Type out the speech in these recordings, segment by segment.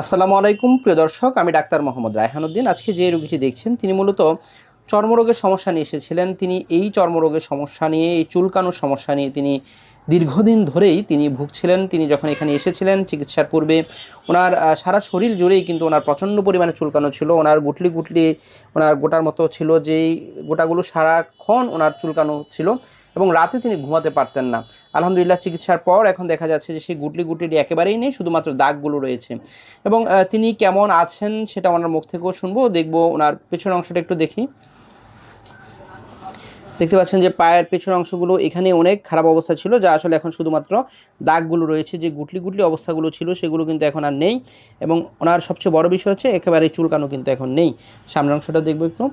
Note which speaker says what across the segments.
Speaker 1: আসসালামু আলাইকুম, প্রিয় দর্শক, আমি ডাক্তার মোহাম্মদ রায়হানুদ্দিন। আজকে যে রোগীটি দেখছেন, তিনি মূলত চর্মরোগের সমস্যা নিয়ে এসেছিলেন। তিনি এই চর্মরোগের সমস্যা নিয়ে, এই চুলকানোর সমস্যা নিয়ে তিনি দীর্ঘদিন ধরেই তিনি ভুগছিলেন। তিনি যখন এখানে এসেছিলেন, চিকিৎসার পূর্বে ওনার সারা শরীর জুড়েই কিন্তু ওনার প্রচণ্ড পরিমাণে চুলকানো ছিল। ওনার গুটলি গুটলি, ওনার গোটার মতো ছিল যেই গোটাগুলো সারাক্ষণ ওনার চুলকানো ছিল এবং রাতে তিনি ঘুমাতে পারতেন না। আলহামদুলিল্লাহ, চিকিৎসার পর এখন দেখা যাচ্ছে যে সেই গুটলি গুটলিটি একেবারেই নেই, শুধুমাত্র দাগগুলো রয়েছে। এবং তিনি কেমন আছেন সেটা ওনার মুখ থেকেও শুনব, দেখব, ওনার পেছনের অংশটা একটু দেখি। দেখতে পাচ্ছেন যে পায়ের পেছনের অংশগুলো এখানে অনেক খারাপ অবস্থা ছিল, যা আসলে এখন শুধুমাত্র দাগগুলো রয়েছে, যে গুটলি গুটলি অবস্থাগুলো ছিল সেগুলো কিন্তু এখন আর নেই এবং ওনার সবচেয়ে বড় বিষয় হচ্ছে একেবারে চুলকানো কিন্তু এখন নেই। সামনের অংশটা দেখব একটু।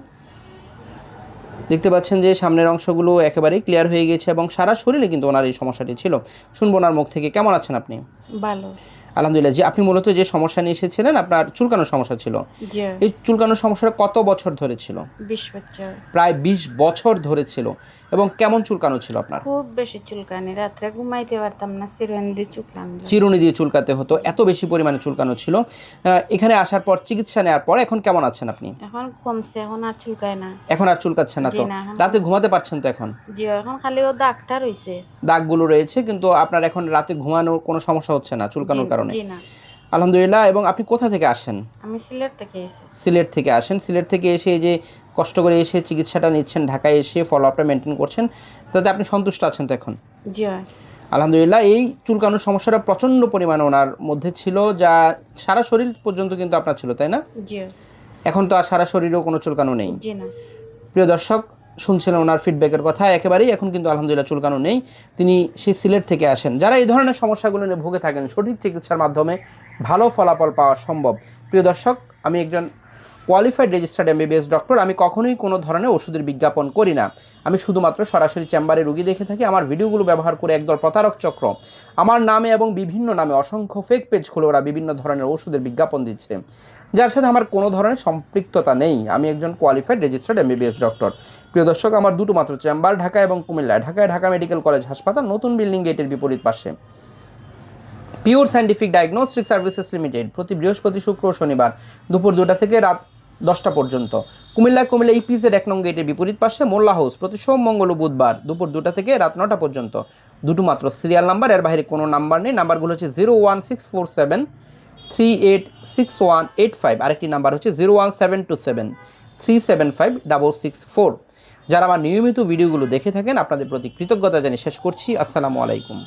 Speaker 1: দেখতে পাচ্ছেন যে সামনের অংশগুলো একেবারেই ক্লিয়ার হয়ে গেছে এবং সারা শরীরে কিন্তু ওনার এই সমস্যাটি ছিল। শুনব ওনার মুখ থেকে। কেমন আছেন আপনি?
Speaker 2: ভালো।
Speaker 1: আলহামদুলিল্লাহ যে আপনি মূলত যে সমস্যা নিয়ে এসেছিলেন আপনার চুলকানোর সমস্যা ছিল। এই চুলকানোর সমস্যাটা কত বছর ধরে ছিল? প্রায় বিশ বছর ধরে ছিল। এবং কেমন চুলকানো ছিল আপনার?
Speaker 2: খুব বেশি চুলকানি রাত্রে ঘুমাইতে পারতাম না সিরন্দি চুলকান
Speaker 1: চিরুনি দিয়ে চুলকাতে হতো এত বেশি পরিমাণে চুলকানো ছিল। এখানে আসার পর চিকিৎসা নেওয়ার পর এখন কেমন আছেন আপনি?
Speaker 2: এখন কমছে এখন আর চুলকায় না।
Speaker 1: এখন আর চুলকাচ্ছেন না তো? রাতে ঘুমাতে পারছেন তো এখন?
Speaker 2: জি এখন খালি ও ডাক্তার হইছে
Speaker 1: দাগগুলো রয়েছে কিন্তু আপনার এখন রাতে ঘুমানোর কোনো সমস্যা হচ্ছে না চুলকানোর
Speaker 2: জি-
Speaker 1: কারণে। আলহামদুলিল্লাহ এবং আপনি কোথা থেকে আসেন?
Speaker 2: আমি সিলেট থেকে এসে
Speaker 1: সিলেট থেকে আসেন। সিলেট থেকে এসে এই যে কষ্ট করে এসে চিকিৎসাটা নিচ্ছেন ঢাকায় এসে ফলো আপটা মেনটেন করছেন তাতে আপনি সন্তুষ্ট আছেন তো এখন?
Speaker 2: জি
Speaker 1: আলহামদুলিল্লাহ এই চুলকানোর সমস্যাটা প্রচণ্ড পরিমাণে ওনার মধ্যে ছিল যা সারা শরীর পর্যন্ত কিন্তু আপনার ছিল তাই না?
Speaker 2: জি।
Speaker 1: এখন তো আর সারা শরীরেও কোনো চুলকানো নেই।
Speaker 2: জি না।
Speaker 1: প্রিয় দর্শক শুনছিলেন ওনার ফিডব্যাকের কথা, একেবারেই এখন কিন্তু আলহামদুলিল্লাহ চুলকানো নেই। তিনি সেই সিলেট থেকে আসেন। যারা এই ধরনের সমস্যাগুলো নিয়ে ভুগে থাকেন, সঠিক চিকিৎসার মাধ্যমে ভালো ফলাফল পাওয়া সম্ভব। প্রিয় দর্শক, আমি একজন কোয়ালিফাইড রেজিস্টার্ড এমবিবিএস ডক্টর আমি কখনোই কোনো ধরনের ওষুধের বিজ্ঞাপন করি না। আমি শুধুমাত্র সরাসরি চেম্বারে রুগী দেখে থাকি, আমার ভিডিওগুলো ব্যবহার করে একদল প্রতারক চক্র। আমার নামে এবং বিভিন্ন নামে অসংখ্য ফেক পেজ খুলে ওরা বিভিন্ন ধরনের ওষুধের বিজ্ঞাপন দিচ্ছে। যার সাথে আমার কোনো ধরনের সম্পৃক্ততা নেই। আমি একজন কোয়ালিফাইড রেজিস্টার্ড এমবিবিএস ডক্টর প্রিয় দর্শক, আমার দুটো মাত্র চেম্বার, ঢাকা এবং কুমিল্লা। ঢাকায় ঢাকা মেডিকেল কলেজ হাসপাতাল, নতুন বিল্ডিং গেটের বিপরীত পাশে। Pure scientific diagnostic services limited প্রতি বৃহস্পতি শুক্র শনিবার দুপুর দুটা থেকে রাত দশটা পর্যন্ত। কুমিল্লা কুমিল্লা ইপিজেড এক নং গেটের বিপরীত পাশে মোল্লা হাউস। প্রতি সোম, মঙ্গল ও বুধবার দুপুর দুটা থেকে রাত নটা পর্যন্ত। দুটো মাত্র সিরিয়াল নাম্বার এর বাইরে কোনো নাম্বার নেই। নাম্বারগুলো হচ্ছে zero one six four seven three eight six one eight five আরেকটি নাম্বার হচ্ছে zero one seven two seven three seven five double six four যারা আমার নিয়মিত ভিডিওগুলো দেখে থাকেন, আপনাদের প্রতি কৃতজ্ঞতা জানিয়ে শেষ করছি। আসসালামু আলাইকুম।